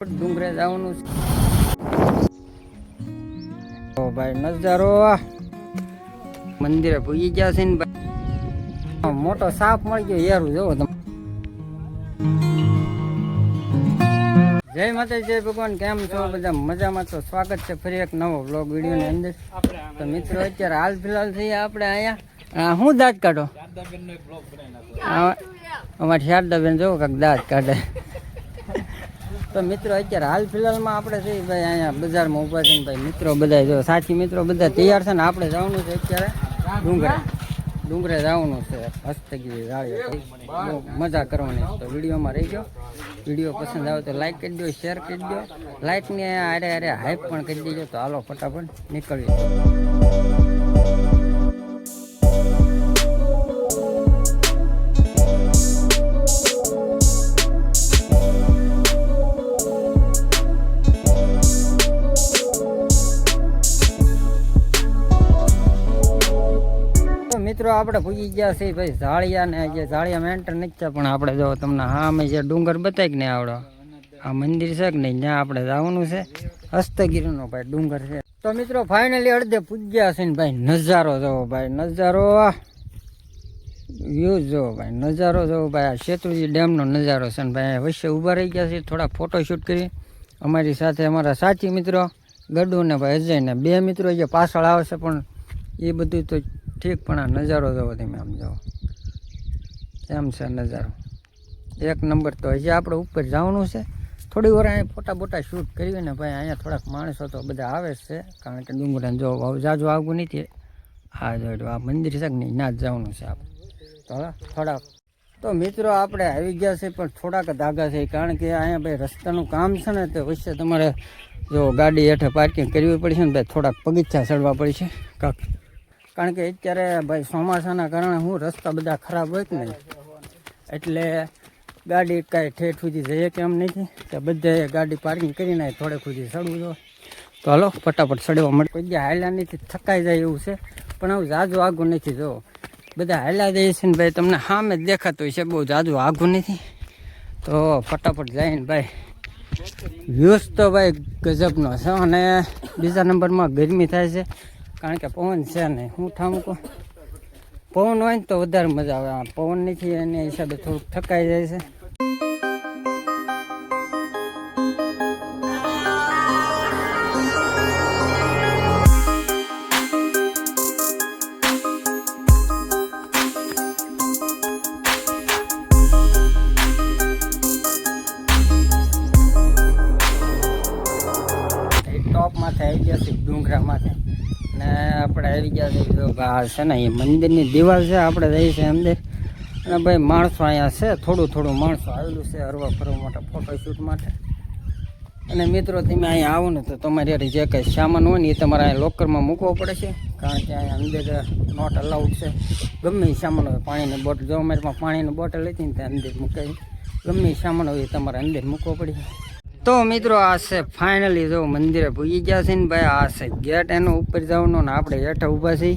ડુંગરે જવાનું છે. ઓ ભાઈ નજારો મંદિરે ભૂગી ગયા છે ને ભાઈ. મોટો સાપ મળી ગયો યારું જોવો તમે. જય માતા જય ભગવાન કેમ છો? બધા મજામાં તો સ્વાગત છે ફરી એક નવો બ્લોગ વિડીયોની અંદર. તો મિત્રો અત્યારે હાલ ફિલહાલ થઈ આપણે અહીંયા. હું દાંત કાઢો? આ અમારી શારદાબેન જોવો કાંક દાંત કાઢે. તો મિત્રો, અત્યારે હાલ ફિલહાલમાં આપણે છે ભાઈ અહીંયા બજારમાં ઊભા છે ભાઈ મિત્રો બધા જો સાચી મિત્રો બધા તૈયાર છે ને આપણે જવાનું છે અત્યારે ડુંગરે. ડુંગરે જવાનું છે. હસ્તગીરી જાળીએ મજા કરવાની તો વિડીયોમાં રહી ગયો. વીડિયો પસંદ આવે તો લાઇક કરી દો શેર કરી દો. લાઈકને આરે આરે હાઈપ પણ કરી દેજો. તો હાલો, ફટાફટ નીકળીએ. મિત્રો, આપણે પૂજી ગયા છે ભાઈ ઝાળિયા ને જે ઝાળિયા એન્ટર નથી પણ આપણે જો તમને હા જે ડુંગર બતાવી કે નહીં આવડો? આ મંદિર છે કે નહીં? ત્યાં આપણે જવાનું છે. હસ્તગીરનો ભાઈ ડુંગર છે. તો મિત્રો ફાઇનલી અડધે પૂજ્યા છે ને ભાઈ, નજારો જોવો ભાઈ, નજારો વ્યૂ જોવો ભાઈ, નજારો જોવો ભાઈ, આ શેત્રુજી ડેમનો નજારો છે ને ભાઈ વચ્ચે ઊભા રહી ગયા છે થોડા ફોટો શૂટ કરી. અમારી સાથે અમારા સાચી મિત્રો ગડુ ને ભાઈ અજય ને બે મિત્રો જે પાછળ આવશે પણ એ બધું તો ઠીક પણ આ નજારો જોવો તમે આમ જાઓ એમ છે નજારો. એક નંબર તો હજી આપણે ઉપર જવાનું છે. થોડી વાર અહીંયા ફોટા બોટા શૂટ કરીએ ને ભાઈ, અહીંયા થોડાક માણસો તો બધા આવે છે, કારણ કે ડુંગરાને જો બહુ જાજુ આગું નથી. હા જો આ મંદિર છે કે નહીં? ના જ જવાનું છે આપણે. તો હવે થોડાક. તો મિત્રો, આપણે આવી ગયા છે પણ થોડાક આગા છે કારણ કે અહીંયા ભાઈ રસ્તાનું કામ છે ને, તો વચ્ચે તમારે જો ગાડી હેઠે પાર્કિંગ કરવી પડશે ને, ભાઈ થોડાક પગીચા ચડવા પડશે. કાંક કારણ કે અત્યારે ભાઈ ચોમાસાના કારણે હું રસ્તા બધા ખરાબ હોય કે નહીં? એટલે ગાડી કાંઈ ઠેઠ સુધી જઈએ કે એમ નથી? કે બધે ગાડી પાર્કિંગ કરીને થોડેક સુધી ચડવું જો તો હલો, ફટાફટ ચડવા મળે કોઈ જ્યાં હાલ્યા નથી, થકાઈ જાય એવું છે. પણ હું જાજુ આગું નથી, જો. બધા હાલ્યા જઈએ છે ને ભાઈ, તમને સામે જ દેખાતું હોય છે બહુ જાજુ આગું નથી. તો ફટાફટ જઈને ભાઈ વ્યૂઝ તો ભાઈ ગજબનો છે અને બીજા નંબરમાં ગરમી થાય છે. કારણ કે પવન છે નહીં. હું ઠામું કહું? પવન હોય ને તો વધારે મજા આવે. આ પવન નથી, એને હિસાબે થોડુંક થકાઈ જાય છે. ટોપ માથે આવી ગયા છે ડુંગરા માથે ને આપણે આવી ગયા છે ને એ મંદિરની દિવાલ છે, આપણે જઈએ છીએ અંદર. અને ભાઈ માણસો અહીંયા છે, થોડું થોડું માણસો આવેલું છે, હરવા ફરવા માટે ફોટોશૂટ માટે. અને મિત્રો, તમે અહીંયા આવો ને તો તમારે યાર જે કંઈ સામાન હોય ને એ તમારે અહીંયા લોકરમાં મૂકવો પડે છે. કારણ કે અહીંયા અંદર નોટ અલાઉડ છે. ગમે સામાન હોય, પાણીની બોટલ જો અમારી પાણીની બોટલ હતી ને ત્યાં અંદર મૂકાય. ગમે સામાન હોય એ તમારે અંદર મૂકવો પડે. તો મિત્રો આ છે ફાઇનલી જો મંદિરે ભૂગી ગયા છે ને ભાઈ, આ છે ગેટ એનો ઉપર જવાનો ને આપણે હેઠે ઊભા છીએ.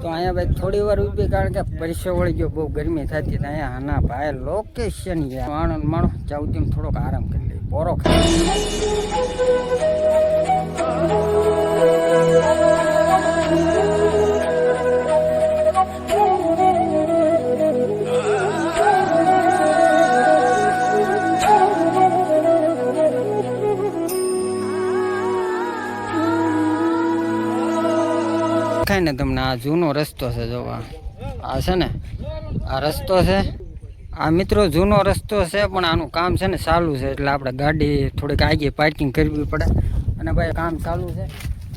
તો અહીંયા ભાઈ થોડી વાર ઊભી, કારણ કે પરસો વળી ગયો, બહુ ગરમી થતી તો અહીંયા હાના ભાઈ લોકેશન ગયા. ને માણો જાવ થોડોક આરામ કરી લે પોરો ખાઈ દેખાય ને તમને આ જૂનો રસ્તો છે જોવા. આ છે ને, આ રસ્તો છે. આ મિત્રો જૂનો રસ્તો છે, પણ આનું કામ છે ને ચાલુ છે, એટલે આપણે ગાડી થોડીક આગી પાર્કિંગ કરવી પડે. અને ભાઈ કામ ચાલુ છે.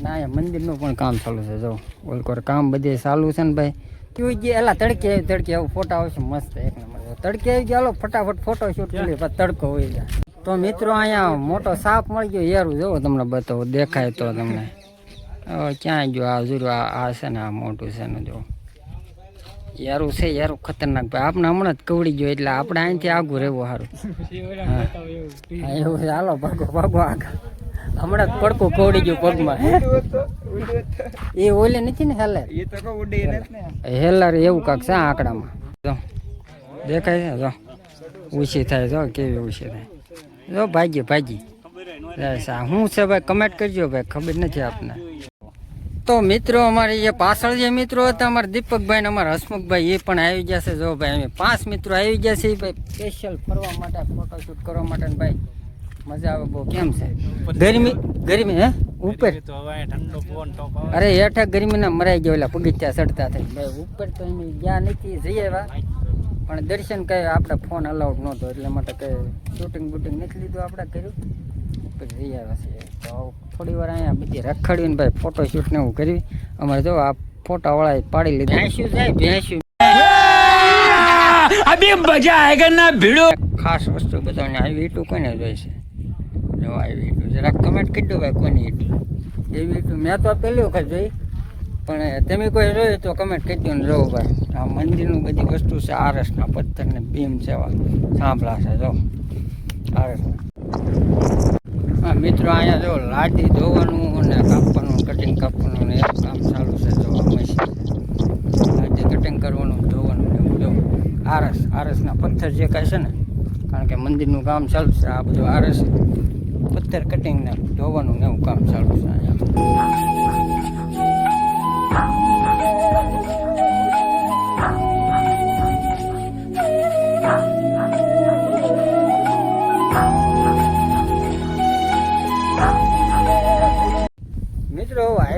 ને અહીંયા મંદિરનું પણ કામ ચાલુ છે, જો. ઓલકોર કામ બધે ચાલુ છે ને ભાઈ. કેવું ગયા, એલા તડકે આવી, તડકે આવું ફોટા આવશે, મસ્ત એક નંબર. તડકે આવી ગયા ફટાફટ ફોટો શૂટ કરી તડકો હોય જાય તો મિત્રો, અહીંયા મોટો સાપ મળી ગયો યારું જોવો તમને બતાવો, દેખાય તો તમને. ક્યાં જો આ આ છે ને આ મોટું છે ને જો. યારું છે યારું ખતરનાક ભાઈ. આપણે હમણાં જ કવડી ગયો એટલે આપણે અહીંથી આગું રહેવું સારું એવું છે. હાલો ભાગો ભાગો આગળ. હમણાં જ પડકું કવડી ગયું પગમાં. એ ઓલે નથી ને હેલર હેલર એવું કાંક છે આંકડામાં. જો. દેખાય છે? જો. ઉછી થાય જો કેવી ઊંચી થાય. જો બસ આ શું છે ભાઈ? કમેન્ટ કરજો ભાઈ. ખબર નથી આપને. તો મિત્રો અમારે જે પાછળ જે મિત્રો હતા અમારા દીપકભાઈ ને અમારા હસમુખભાઈ એ પણ આવી ગયા છે. જો ભાઈ અમે પાંચ મિત્રો આવી ગયા છે ભાઈ સ્પેશિયલ ફરવા માટે ફોટોશૂટ કરવા માટે ને ભાઈ મજા આવે બહુ. કેમ છે? ગરમી ગરમી હે? ઉપર. અરે હેઠા ગરમીના મરાઈ ગયા એટલે પગથિયા ચડતા થઈ ભાઈ ઉપર તો એમ ગયા નથી જઈએ એવા પણ દર્શન કઈ આપણે ફોન અલાઉડ નહોતો. એટલે માટે કઈ શૂટિંગ બૂટિંગ નથી લીધું આપણે કર્યું. ઉપર જઈ આવ્યા છીએ તો થોડી વાર અહીંયા બધી રખડ્યું ને ભાઈ ફોટોશૂટ ને એવું કર્યું અમારે જો આ ફોટાવાળા પાડી લીધા. ભેંસ્યું જાય ભેંસ્યું. અભી મજા આયગા ના ભીડો? ખાસ વસ્તુ બધાને આવી ઈટું કોને જોઈ છે. જો આવી વીટું જરાક કમેન્ટ કરી દો ભાઈ કોની વીટું એવી ઈટું મેં તો પહેલી વખત જોઈ. પણ તમે કોઈ જોયું તો કમેન્ટ કરી દો ને જોવો ભાઈ. આ મંદિરનું બધી વસ્તુ છે. આરસના પથ્થર ને ભીમ સેવા સાંભળાશે જો. આરસના મિત્રો, અહીંયા જો લાદી ધોવાનું અને કાપવાનું કટિંગ કાપવાનું ને એવું કામ ચાલુ છે જો આ લાદી કટિંગ કરવાનું ધોવાનું ને એવું જો. આરસ, આરસના પથ્થર જે કાંઈ છે ને, કારણ કે મંદિરનું કામ ચાલુ છે, આ બધું આરસ. પથ્થર કટિંગ ને ધોવાનું ને એવું કામ ચાલુ છે અહીંયા.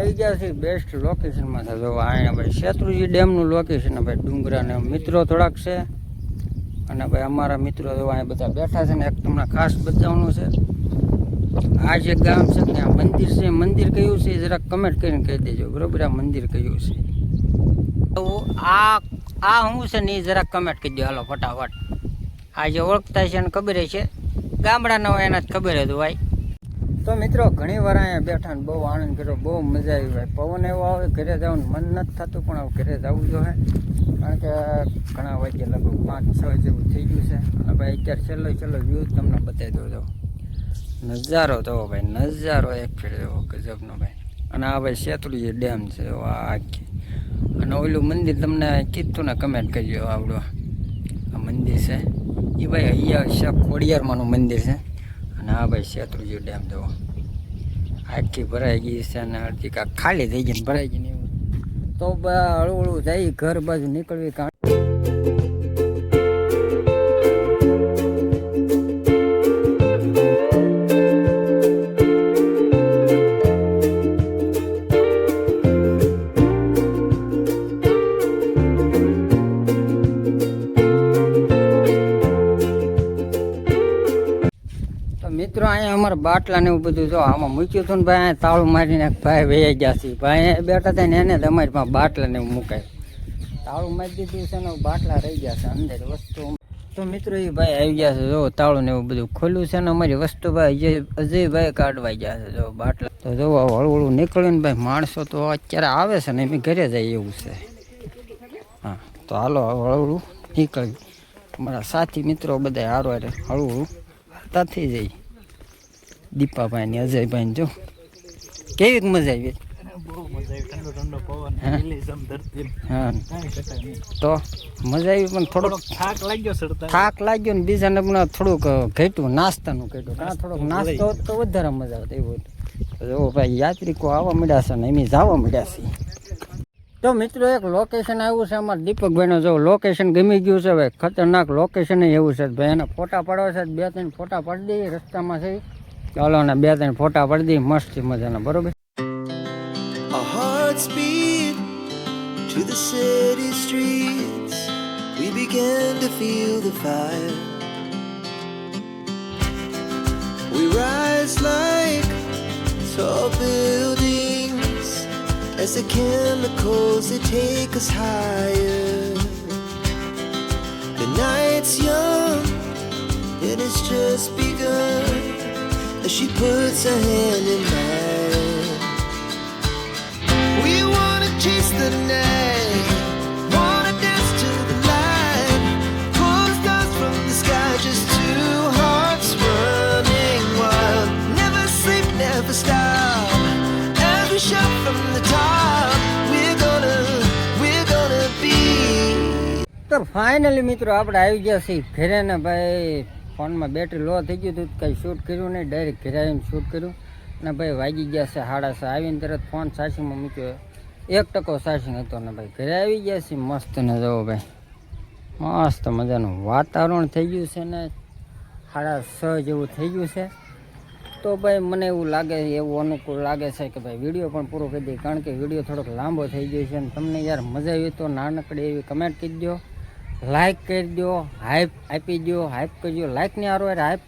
આવી બેસ્ટ લોકેશનમાં છે. જો અહીંયા ભાઈ શેત્રુજી ડેમનું લોકેશન ભાઈ ડુંગરાને મિત્રો થોડાક છે. અને ભાઈ અમારા મિત્રો જો અહીંયા બધા બેઠા છે ને, એક તમને ખાસ બતાવવાનું છે. આ જે ગામ છે ત્યાં મંદિર છે. મંદિર કયું છે જરાક કમેન્ટ કરીને કહી દેજો. બરોબર? આ મંદિર કયું છે? આ આ શું છે ને એ જરાક કમેન્ટ કરી દો. હાલો, ફટાફટ. આ જે ઓળખતા છે એને ખબર છે. ગામડાના હોય એના જ ખબર હતું ભાઈ તો મિત્રો, ઘણી વાર અહીંયા બેઠા ને બહુ આનંદ કર્યો, બહુ મજા આવી ભાઈ. પવન એવો આવે, ઘરે જવાનું મન નથી થતું, પણ હવે ઘરે જવું જોઈએ કારણ કે ઘણા વાગે લગભગ પાંચ, છ જેવું થઈ ગયું છે. અને ભાઈ, અત્યારે છેલ્લો છેલ્લો વ્યૂ તમને બતાવી દઉં જો નજારો તો ભાઈ, નજારો એક ફેર એવો ગજબનો ભાઈ. અને આ ભાઈ શેત્રુજી ડેમ છે આખી. અને ઓલું મંદિર તમને કીધું ને કમેન્ટ કરજો આવડો. આ મંદિર છે. એ ભાઈ અહીંયા ખોડિયારમાંનું મંદિર છે. આ ભાઈ, શેત્રુજી ડેમ જવો. આખી ભરાઈ ગઈ છે અને અડધી કાંક ખાલી થઈ ગઈ ને ભરાઈ ગઈ ને તો હળવું હળવું જાય, ઘર બાજુ નીકળવી કારણ અમારા બાટલા ને એવું બધું જો આમાં મૂક્યું હતું ને ભાઈ તાળું મારીને ભાઈ વહી ગયા છે. ભાઈ બેઠા હતા ને અમારી પાસે બાટલા ને એવું મુકાય. તાળું મારી દીધું છે ને, બાટલા રહી ગયા છે અંદર વસ્તુ. તો મિત્રો, એ ભાઈ આવી ગયા છે જો, તાળું ને એવું બધું ખોલ્યું છે ને અમારી વસ્તુ ભાઈ અજય અજયભાઈ કાઢવાઈ ગયા છે જો બાટલા. તો જો હળવું નીકળ્યું ને ભાઈ, માણસો તો અત્યારે આવે છે ને એમ ઘરે જાય એવું છે. હા, તો હાલો હળવું નીકળ્યું. અમારા સાથી મિત્રો બધા હારો હળવું હાલતા થઈ જાય. દીપાભાઈ ને અજયભાઈ જો. કેવી મજા આવી. તો મજા આવી પણ થોડોક થાક લાગ્યો થાક લાગ્યો ને બીજાને પણ થોડુંક ઘટ્યું નાસ્તાનું ઘટ્યું. કારણ થોડોક નાસ્તો હોત તો વધારે મજા આવતી એવું જો ભાઈ યાત્રિકો આવવા મળ્યા છે ને એમ જવા મળ્યા છે. તો મિત્રો એક લોકેશન આવ્યું છે અમારા દીપકભાઈનો. જો લોકેશન ગમી ગયું છે ભાઈ. ખતરનાક લોકેશન એવું છે ભાઈ. એના ફોટા પાડવા છે બે ત્રણ ફોટા પાડી દઈએ રસ્તામાં છે ચાલો ને બે ત્રણ ફોટા પાડી દઈએ મસ્ત મજાના બરોબર Our hearts beat to the city streets. We began to feel the fire. We rise like tall buildings as the chemicals they take us higher. The night's young and it's just begun as she puts her hand in mine. We wanna chase the night, wanna dance to the light, pull stars from the sky, just two hearts running wild. Never sleep, never stop. As we shout from the top, we're gonna, we're gonna be. તો finally મિત્રો આપણે આવી ગયા છીએ ઘરે ને ભાઈ ફોનમાં બેટરી લો થઈ ગયું હતું કંઈ શૂટ કર્યું નહીં ડાયરેક્ટ ઘરે આવીને શૂટ કર્યું. ને ભાઈ વાગી ગયા છે સાડા છ, આવીને તરત ફોન સાસિંગમાં મૂક્યો. એક ટકો સાસિંગ હતો ને ભાઈ, ઘરે આવી ગયા છે, મસ્ત ને જવો ભાઈ. મસ્ત મજાનું વાતાવરણ થઈ ગયું છે ને, સાડા છ જેવું થઈ ગયું છે. તો ભાઈ મને એવું લાગે, એવું અનુકૂળ લાગે છે કે ભાઈ વીડિયો પણ પૂરો કરી દઈએ કારણ કે વીડિયો થોડોક લાંબો થઈ ગયો છે અને તમને યાર મજા આવી તો નાનકડી એવી કમેન્ટ કરી દો લાઈક કરી દો હાઈપ આપી દો હાઈપ કરજો. લાઈકની આરો યાર હાઈપ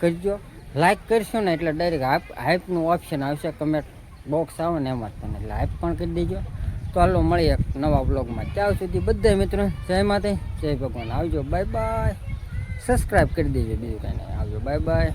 કરજો. લાઈક કરશો ને એટલે ડાયરેક્ટ હાઈપ હાઈપનું ઓપ્શન આવશે. કમેન્ટ બોક્સ આવે ને એમાં તમે એટલે હાઈપ પણ કરી દેજો. તો હાલો, મળીએ નવા બ્લોગમાં ત્યાં સુધી બધા મિત્રો, જય માતે જય ભગવાન. આવજો બાય બાય સબસ્ક્રાઈબ કરી દેજો બીજું કાંઈ નહીં. આવજો બાય બાય